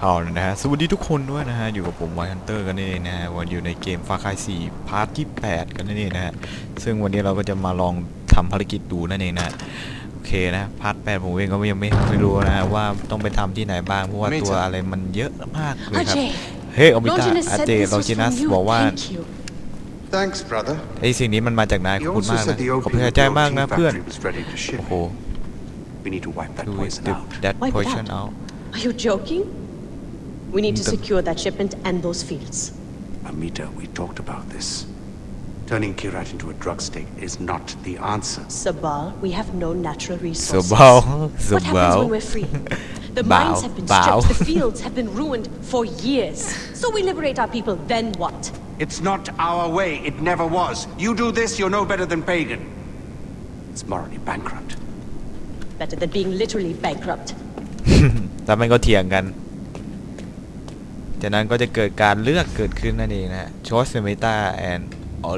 เอาละนะฮะสวัสดีทุกคนด้วยนะฮะอยู่กับผมไวฮันเตอร์กันนี่นเองนะฮะวันอยู่ในเกมฟาคาย4พาร์ทที่ 8 กันนั่นเองนะฮะซึ่งวันนี้เราก็จะมาลองทำภารกิจดูนั่นเองนะโอเคนะพาร์ท8ผมเองก็ยังไม่ไม่รู้นะฮะว่าต้องไปทำที่ไหนบ้างเพราะว่าตัวอะไรมันเยอะมากเลยครับ Ajay, เฮ้ยอมิตา Longinus อา said เจ this ลอ was จินัส from you. บอกว่า Thank you. Thanks, brother. ไอ้สิ่งนี้มันมาจากนายข He อบคุณ also มาก said นะ the ขอบ opium คุณใจมากนะ protein เพื่อน factory was ready to ship. โอ้โห We need to wipe that do it poison the, out. that Wipe it poison out. out Are you joking? We need to The- secure that shipment and those fields. Amita, we talked about this. Turning Kirat into a drug state is not the answer. Sabal, we have no natural resources. Sabal. What happens Sabal. when we're free? The Bow. mines have been Bow. stripped, the fields have been ruined for years. So we liberate our people, then what? It's not our way. It never was. You do this, you're no better than pagan. It's morally bankrupt. Better than being literally bankrupt. แล้วมันก็เถียงกัน จากนั้นก็จะเกิดการเลือกเกิดขึ้นนั่นเองนะชอสเซมิต้าแอน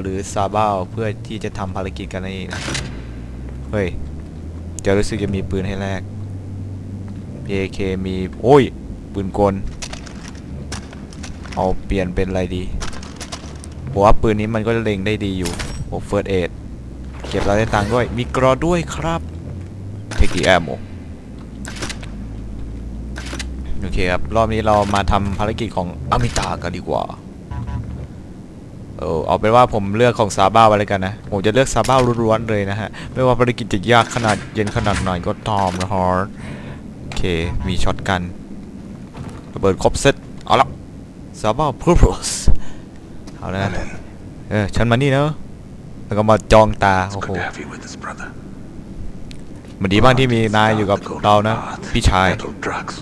หรือซาบ้าเพื่อที่จะทำภารกิจกันนั่นเองนะเฮ้ยจะรู้สึกจะมีปืนให้แลก PK มีโอ้ย ปืนกล เอาเปลี่ยนเป็นอะไรดีผมว่าปืนนี้มันก็เล็งได้ดีอยู่โอ้เฟิร์สเอดเก็บเราได้ตังค์ด้วย มีกรอด้วยครับเทกีแอมโม โอเคครับ รอบนี้เรามาทำภารกิจของอมิตากันดีกว่า เออเอาเป็นว่าผมเลือกของซาบ้าไว้เลยกันนะ ผมจะเลือกซาบ้าล้วนๆเลยนะฮะ ไม่ว่าภารกิจจะยากขนาดเย็นขนาดไหนก็ตามนะฮะโอเค มีช็อตกันระเบิดครบเซตเอาละซาบ้าพ u r p o s e เอาแล้วนะเออฉันมานี่เนอะแล้วก็มาจองตา It's โอ้โห good to have you with us, brother. มันดีมากที่มีนายอยู่กับเรานะ พี่ชาย Peddle drugs.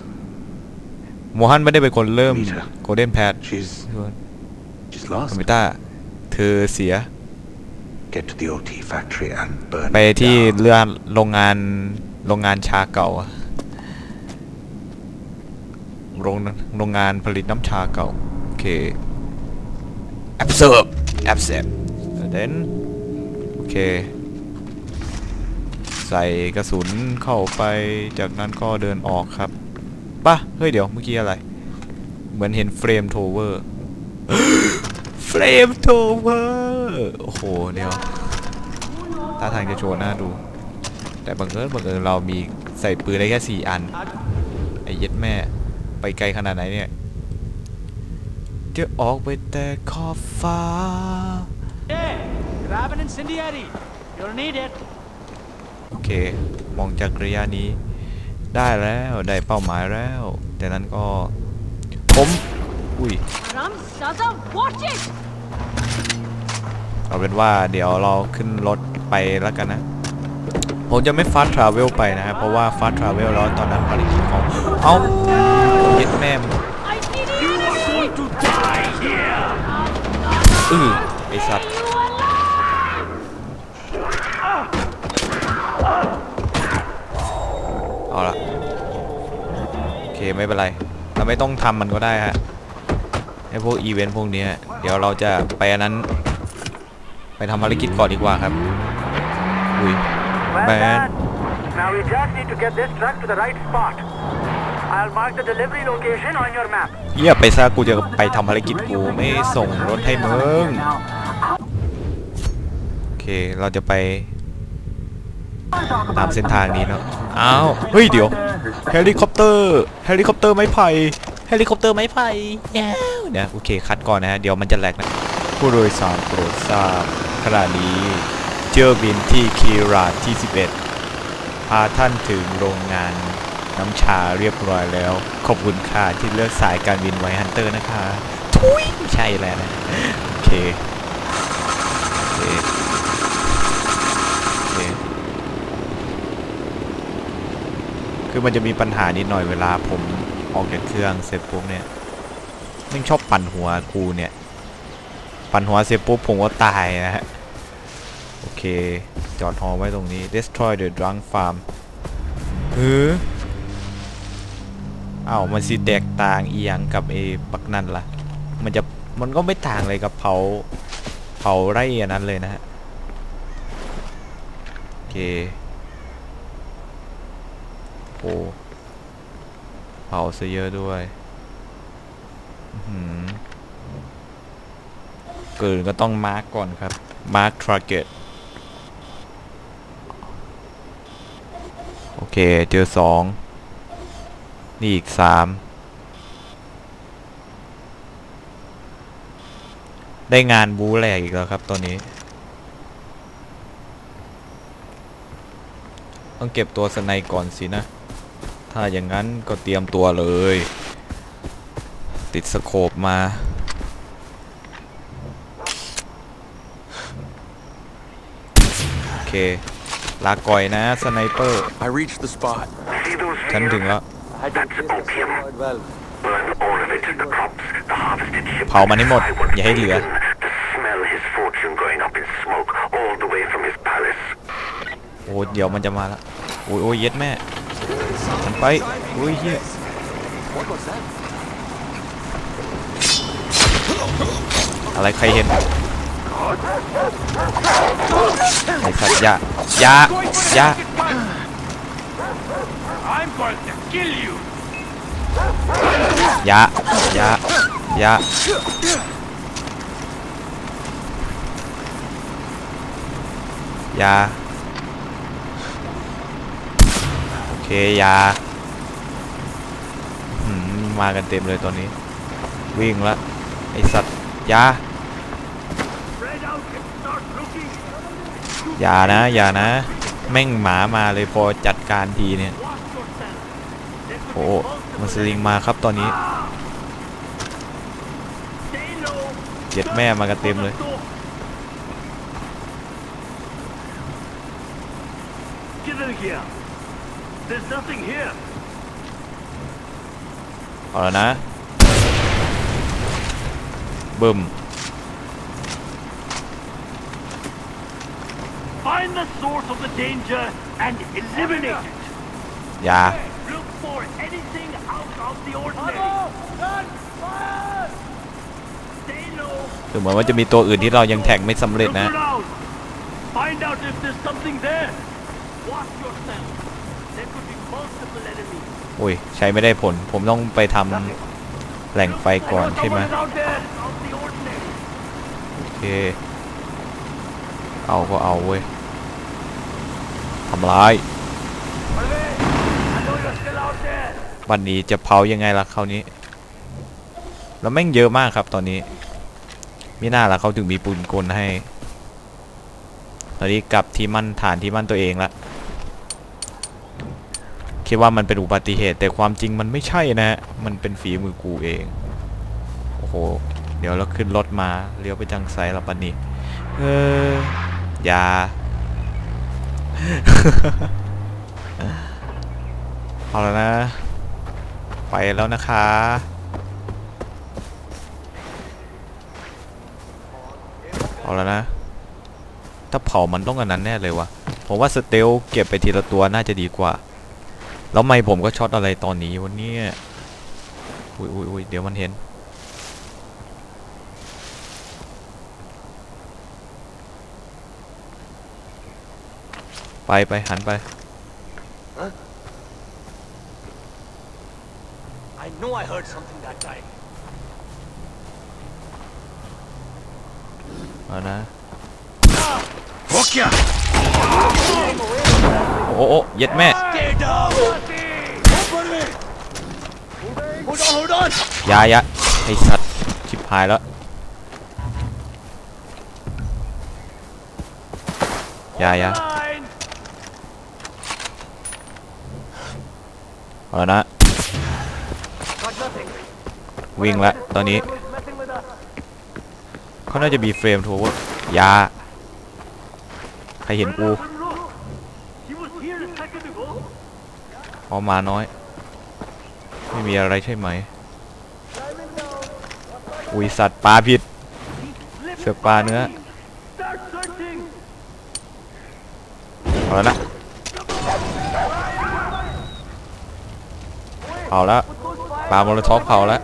โมฮันไม่ได้เป็นคนเริ่มมีเธอโกลเด้นแพด She's she's คอ lost. มพิวต้าเธอเสีย Get to the OT factory and burn ไป it ที่ down. เรือโรงงานโรงงานชาเก่าอะโรงโรงงานผลิตน้ำชาเก่า โอเค absorb absorb then โอเค ใส่กระสุนเข้าไปจากนั้นก็เดินออกครับ ป่ะเฮ้ยเดี๋ยวเมื่อกี้อะไร เหมือนเห็นเฟรมโทเวอร์เฟรมโทเวอร์โอ้โหเดี๋ยวท่าทางจะโชว์หน้าดู แต่บังเอิญบังเอิญเรามีใส่ปืนได้แค่สี่อัน ไอ้เย็ดแม่ ไปไกลขนาดไหนเนี่ยจะออกไปแต่ขอบฟ้า Hey, grab an incendiary. You'll need it. โอเค มองจากระยะนี้ ได้แล้วได้เป้าหมายแล้วจากนั้นก็ผมอุ้ย Ram, Sada, watch it! เอาเป็นว่าเดี๋ยวเราขึ้นรถไปแล้วกันนะผมจะไม่ฟาสต์ทราเวลไปนะครับเพราะว่าฟาสต์ทราเวลแล้วตอนนั้นภารกิจของเอาเย็ดแม่ม I see the enemy! อือไอสัตว์ เอาละโอเคไม่เป็นไร เราไม่ต้องทำมันก็ได้ฮะไอพวกอีเวนต์พวกเนี้ยเดี๋ยวเราจะไปอันนั้น ไปทำภารกิจก่อนดีกว่าครับอุ้ย Well แบน done. Now we just need to get this truck to the right spot. I'll mark the delivery location on your map. เฮียไปซะกูจะไปทำภารกิจกูไม่ส่งรถให้มึงโอเคเราจะไป ตามเส้นทางนี้เนาะอ้าวเฮ้ยเดี๋ยวเฮลิคอปเตอร์เฮลิคอปเตอร์ไม้ไผ่เฮลิคอปเตอร์ไม้ไผ่แย่เนี่ยโอเคคัดก่อนนะฮะเดี๋ยวมันจะแหลกนะ ผู้โดยสารโปรดทราบขณะนี้เที่ยวบินที่คีราดที่ 11 พาท่านถึงโรงงานน้ำชาเรียบร้อยแล้ว ขอบคุณค่ะที่เลือกสายการบินไวฮันเตอร์นะคะทุยไม่ใช่แล้วนะ โอเค โอเค โอเค คือมันจะมีปัญหานิดหน่อยเวลาผมออกจากเครื่องเสร็จปุ๊บเนี่ยม่งชอบปั่นหัวกูเนี่ย ปั่นหัวเสร็จปุ๊บผมก็ตายนะฮะ โอเค จอดฮอไว้ตรงนี้ destroy the drunk farm ฮืออ้าวมันสิแตกต่างอีหยังกับไอ้ปักนั่นล่ะ มันจะมันก็ไม่ต่างเลยกับเผาเผาไร่อันนั้นเลยนะฮะ โอเค โอ้เผาซะเยอะด้วยหือเกินก็ต้องมาร์กก่อนครับ มาร์กทาร์เก็ตโอเค เจอสองนี่อีกสามได้งานบูแหลกอีกแล้วครับตัวนี้ ต้องเก็บตัวสไนก่อนสินะ ถ้าอย่างนั้นก็เตรียมตัวเลย ติดสโคปมา โอเค ลาก่อยนะ สไนเปอร์ I reached the spot. See those ฉันถึง fields? แล้ว That's opium. Burn all of it. The crops, the harvested shipments. เผามันให้หมด I want อย่าให้เหลือ Pagan to smell his fortune going up in smoke all the way from his palace. โอ้เดี๋ยวมันจะมาแล้วโอ้ยโอ้ยเย็ดแม่มัน ไปโอ้ยเฮียอะไรใครเห็นไอ้สัตว์ยายายาอย่าอย่าอย่าอย่าโอ เคยาหืมมากันเต็มเลยตอนนี้ วิ่งละไอสัตว์ยายานะอย่านะ แม่งหมามาเลยพอจัดการทีเนี่ยโอ้มันสลิงมาครับตอนนี้เจ็ดแม่มากันเต็มเลย Get in here. There's nothing here. เอาแล้วนะบึม Find the source of the danger and eliminate it. อย่า Look for anything out of the ordinary. Stay low. ดูเหมือนว่าจะมีตัวอื่นที่เรายังแท็กไม่สำเร็จ Look นะ around. Find out if there's something there. อ้ยใช้ไม่ได้ผล ผมต้องไปทำแหล่งไฟก่อนใช่ไหมโอเค เอาก็เอาเว้ยทำร้ายวันนี้จะเผายังไงล่ะคราวนี้ แล้วแม่งเยอะมากครับตอนนี้มิน่าล่ะเขาถึงมีปืนกลให้ ตอนนี้กลับที่มั่นฐานที่มั่นตัวเองละ คิดว่ามันเป็นอุบัติเหตุ แต่ความจริงมันไม่ใช่นะมันเป็นฝีมือกูเองโอ้โหเดี๋ยวเราขึ้นรถมาเลี้ยวไปจังไซละปันนี่เอออย่าเอาแล้วนะ ไปแล้วนะคะเอาแล้วนะ ถ้าเผามันต้องอันนั้นแน่เลยวะผมว่าสเตลเก็บไปทีละตัวน่าจะดีกว่า แล้วไม่ผมก็ช็อตอะไรตอนนี้วันนี้อุ้ยอุ้ยอุ้ยเดี๋ยวมันเห็น ไปไปหันไป I know I heard something that time. เอานะ Hook ya! โอ้โอ้เย็ดแม่ Stay down! Open me! Hold on, hold on! อ ยาอยาไอสัตว์ชิบหายแล้วอยาอยา Line. เอาแล้วนะวิ่งละตอนนี้ Messing with us. เขาน่าจะมีเฟรมโทเวอร์ยาใครเห็นกู Look. He was here a second ago. เอามาน้อย ไม่มีอะไรใช่ไหมอุ้ยสัตว์ปลาผิด เสือกปลาเนื้อเอาแล้วนะ เผาแล้วปลามโลท็อกเผาแล้ว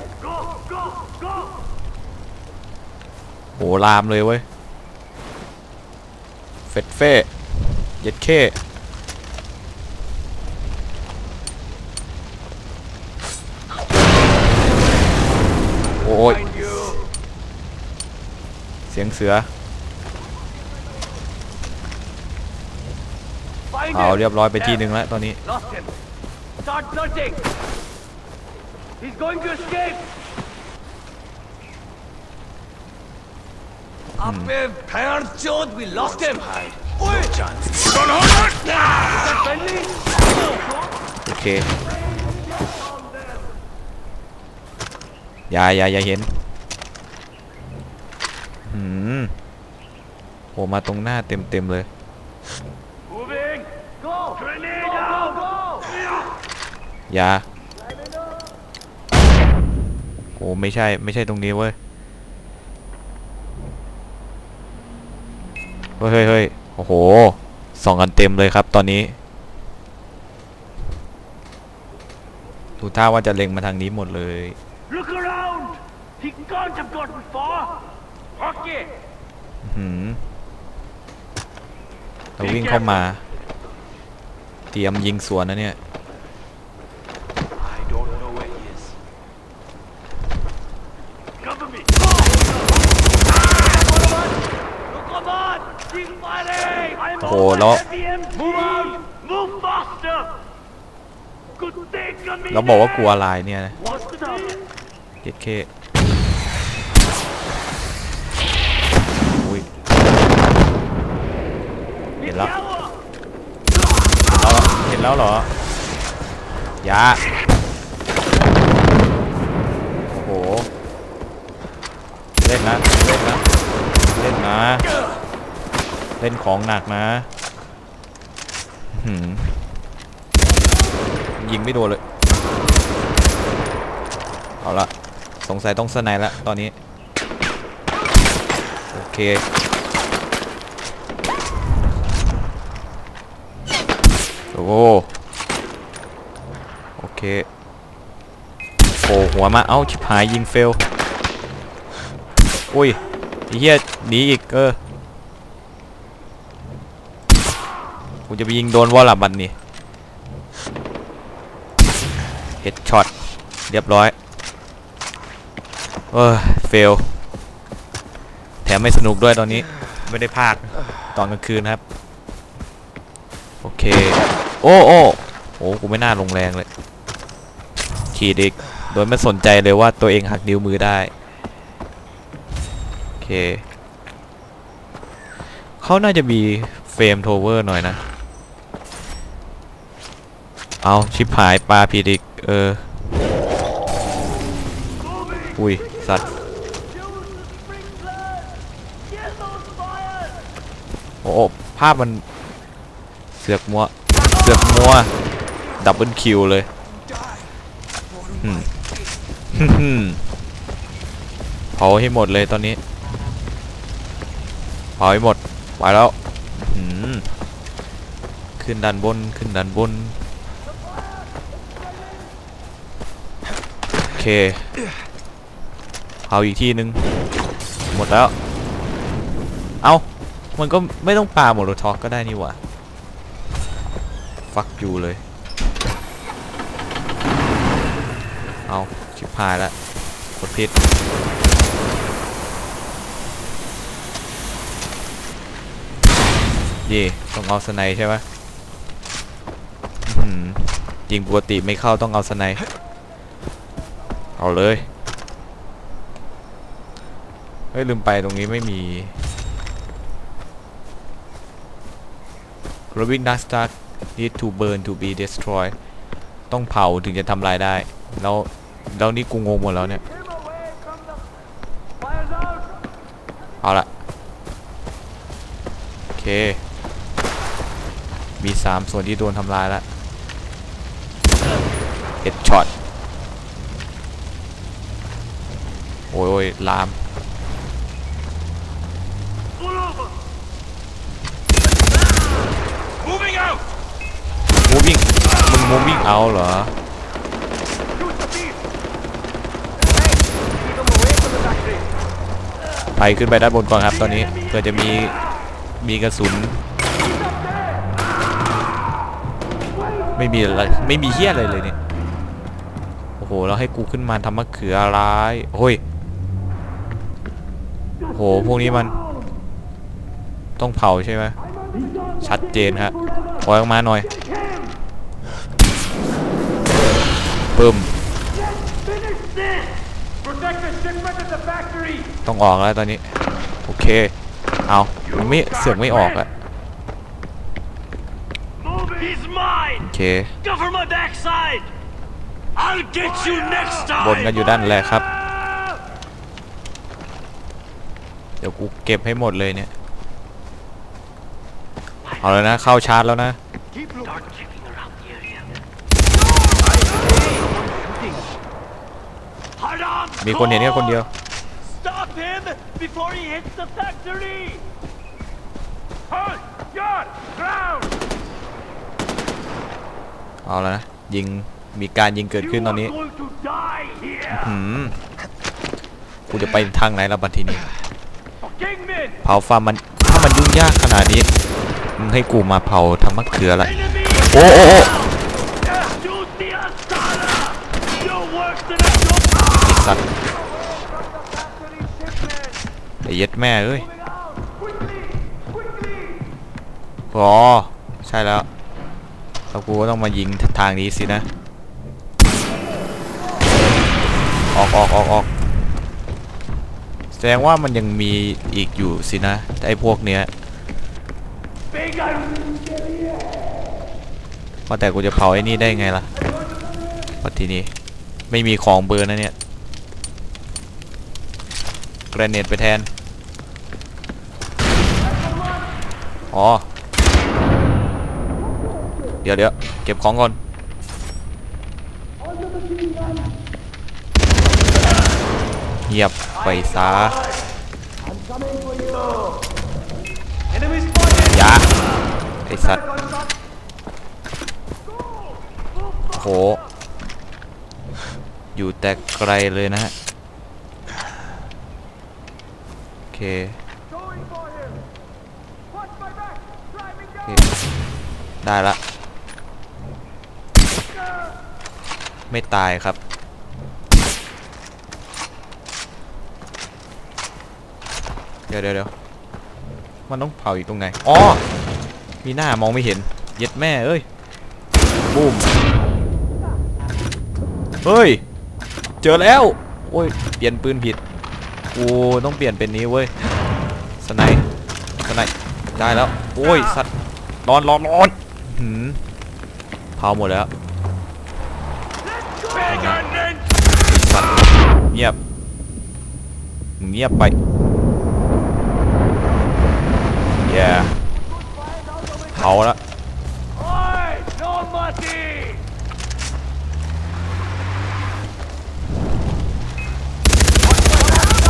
โหลามเลยเว้ย เฟดเฟ่เย็ดเข้โอ้โห เสี ยงเสือ Find เอา him. เรียบร้อยไปที่หนึ่งแล้วตอนนี้ Lost him. Start searching. He's going to escape. Abbe Perchod, we lost him. Oi! Is that friendly? โอเคอย่าอย่าอย่าเห็น หืมโผล่มาตรงหน้าเต็มเต็มๆเลย Moving. Go. Grenade out. Go. อย่าโอ้ไม่ใช่ไม่ใช่ตรงนี้เว้ย เฮ้ยเฮ้ยเฮ้ยโอ้โหสองอันเต็มเลยครับตอนนี้ดูท่าว่าจะเล็งมาทางนี้หมดเลย เราวิ่งเข้ามา เตรียมยิงสวนนะเนี่ย I don't know where he is. Cover me. Look on! He's firing! I'm โอ้โห over. แล้ว Heavy MG. Move out! Move faster! Good thing on me เราบอกว่ากลัวลายเนี่ยนะ What's the number? เจ็ดเค แล้วเหรออย่าโอ้โห เล่นนะ เล่นนะ เล่นนะ เล่นของหนักนะหืมยิงไม่โดนเลย เอาละ สงสัยต้องสไนด์ละตอนนี้ โอเค โอ้โอเคโผล่หัวมา เอ้า ชิบหายยิงเฟล อุ้ยเหี้ยหนีอีก เออกูจะไปยิงโดนวอลลับบันนี่เฮดช็อต เรียบร้อย เออเฟล แถมไม่สนุกด้วยตอนนี้ ไม่ได้พากตอนกลางคืนครับ โอเค โอ้โอ้โอ้กูไม่น่าลงแรงเลยขีดอีกโดยไม่สนใจเลยว่าตัวเองหักนิ้วมือได้โอเคเขาน่าจะมีเฟรมโทเวอร์หน่อยนะ เอาชิปหายปลาผิดอีกเออ อุ้ย สัตว์ โอ้โหภาพมันเสือกมัว เสือกมัว ดับเบิลคิวเลยฮึ่มเผาให้หมดเลยตอนนี้ เผาให้หมด ไปแล้วขึ้นด้านบน ขึ้นด้านบน โอเคเอาอีกที่นึง หมดแล้ว เอามันก็ไม่ต้องปาโมโลท็อกก็ได้นี่หว่า ฟักอยู่เลย เอาชิบหายละกดผิดเย่ต้องเอาสไนด์ใช่ไหมยิงปกติไม่เข้าต้องเอาสไนด์เอาเลย เฮ้ยลืมไปตรงนี้ไม่มี Rubbing Dust Dark need to burn to be destroyed ต้องเผาถึงจะทำลายได้ แล้วแล้วนี่กูงงหมดแล้วเนี่ย เอาละโอเค มีสามส่วนที่โดนทำลายแล้วเฮดช็อตโอ้ยโอ้ยลาม Pull over! Moving out! moving มึง moving out เหรอ ไปขึ้นไปด้านบนก่อนครับตอนนี้เพื่อจะมีมีกระสุน ไม่มีอะไรไม่มีเฮี้ยอะไรเลยเนี่ย โอ้โห แล้วให้กูขึ้นมาทำมะเขืออะไรโอ้ยโห พวกนี้มัน ต้องเผาใช่ไหมชัดเจนฮะปล่อยออกมาหน่อย ปึ้ม Protect the shipment at the factory! ต้องออกแล้วตอนนี้ โอเค เอามันไม่เสือกไม่ออกอะ Move it! He's mine! โอเค Cover my backside! I'll get you next บนกันอยู่ด้านแรกครับ เดี๋ยวกูเก็บให้หมดเลยเนี่ย เอาแล้วนะ เข้าชาร์จแล้วนะ Start checking around the area. Hold on! มีคนเห็นแค่คนเดียว Stop him before he hits the factory! Halt! Guard! Ground! เอาแล้วนะยิงมีการยิงเกิดขึ้นตอนนี้ You are going to die here! หืมกูจะไปทางไหนแล้วบัดทีนี้ Kingman! เผาฟาร์มมันถ้ามันยุ่งยากขนาดนี้มึงให้กูมาเผาทำมะเขืออะไร Enemy! โอ้โอ้โอ้ Shoot ไอเย็ดแม่เอ้ยอ๋อใช่แล้วแล้วกูก็ต้องมายิงทางนี้สินะ ออกออกออกออกแสดงว่ามันยังมีอีกอยู่สินะไอพวกเนี้ยว่าแต่กูจะเผาไอ้นี่ได้ไงล่ะปัทีนี้ไม่มีของเบอร์นะเนี่ยเกรเนตไปแทน อ๋อ เดี๋ยวเดี๋ยวเก็บของก่อนเงียบไปซะอย่าไอสัตว์โหอยู่แต่ไกลเลยนะฮะ โอเค โอ เคได้ละ ไม่ตายครับ เดี๋ยวเดี๋ยวมันต้องเผาอีกตรงไหน อ๋อ มีหน้ามองไม่เห็น เย็ดแม่ เอ้ย บูม เฮ้ย เจอแล้ว โอ้ย เปลี่ยนปืนผิดกูต้องเปลี่ยนเป็นนี้เว้ย สไนป์สไนป์ได้แล้ว โอ้ย สัตว์ ร้อนร้อนร้อนหืมเผาหมดแล้วเงียบเงียบไปแย่เผาละ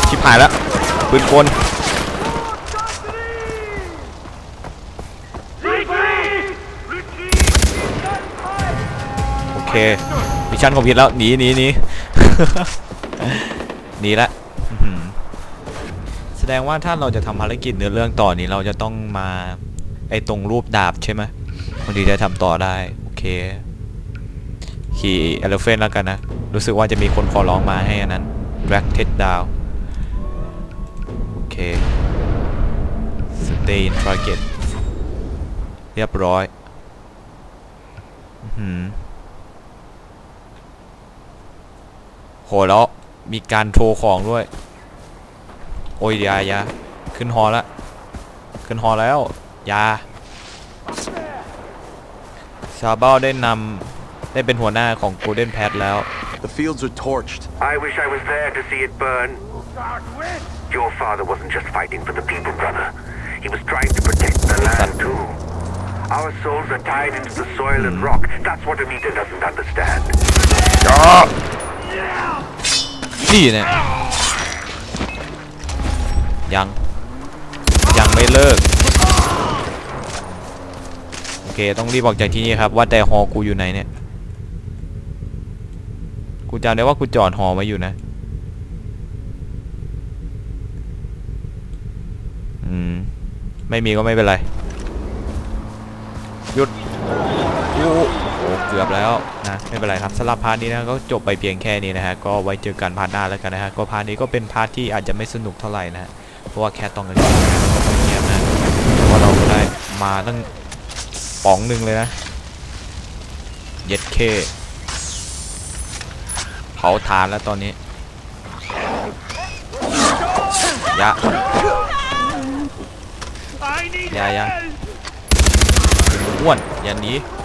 ชิบหายแล้วปืนกล Retreat! Retreat! โอ เคมิชชั่นคอมพลีทแล้วหนีหนีหนีหนีละแสดงว่าถ้าเราจะทำภารกิจเนื้อเรื่องต่อนี้เราจะต้องมาไอตรงรูปดาบใช่ไหมบางทีจะทำต่อได้โอเคขี่เอลเฟนแล้วกันนะ รู้สึกว่าจะมีคนขอร้องมาให้อันนั้น Black t e d Down โอเค Stay in target เรียบร้อย อื้อหือ โหแล้วมีการโทรของด้วย โอ้ยอยาอยาขึ้นฮอแล้วขึ้นฮอแล้วอยา ซาเบ้าได้นำได้เป็นหัวหน้าของ Golden Path แล้ว The fields are torched. I wish I was there to see it burn. Your father wasn't just fighting for the people, brother. He was trying to protect the land, too. Our souls are tied into the soil and rock. That's what Amita doesn't understand. นี่เนี่ยยัง ยังไม่เลิก โอเค ต้องรีบออกจากที่นี่ครับ ว่าแต่ฮอกูอยู่ไหนเนี่ย กูจำได้ว่ากูจอดฮอไว้อยู่นะ อืม ไม่มีก็ไม่เป็นไร หยุดโอ้โหเกือบแล้ว นะไม่เป็นไรครับสำหรับพาร์ทนี้นะก็จบไปเพียงแค่นี้นะฮะก็ไว้เจอกันพาร์ทหน้าแล้วกันนะฮะก็พาร์ทนี้ก็เป็นพาร์ทที่อาจจะไม่สนุกเท่าไหร่นะฮะเพราะว่าแค่ต้องกันเงียบนะเพราะเราได้มาตั้งป๋องหนึ่งเลยนะเย็ดเคเผาทานแล้วตอนนี้ยะยายาอ้วนอย่าหนีอื้อหือ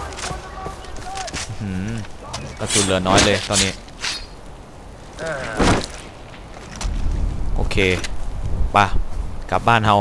กระสุนเหลือน้อยเลยตอนนี้โอเคไป่ะกลับบ้านเฮา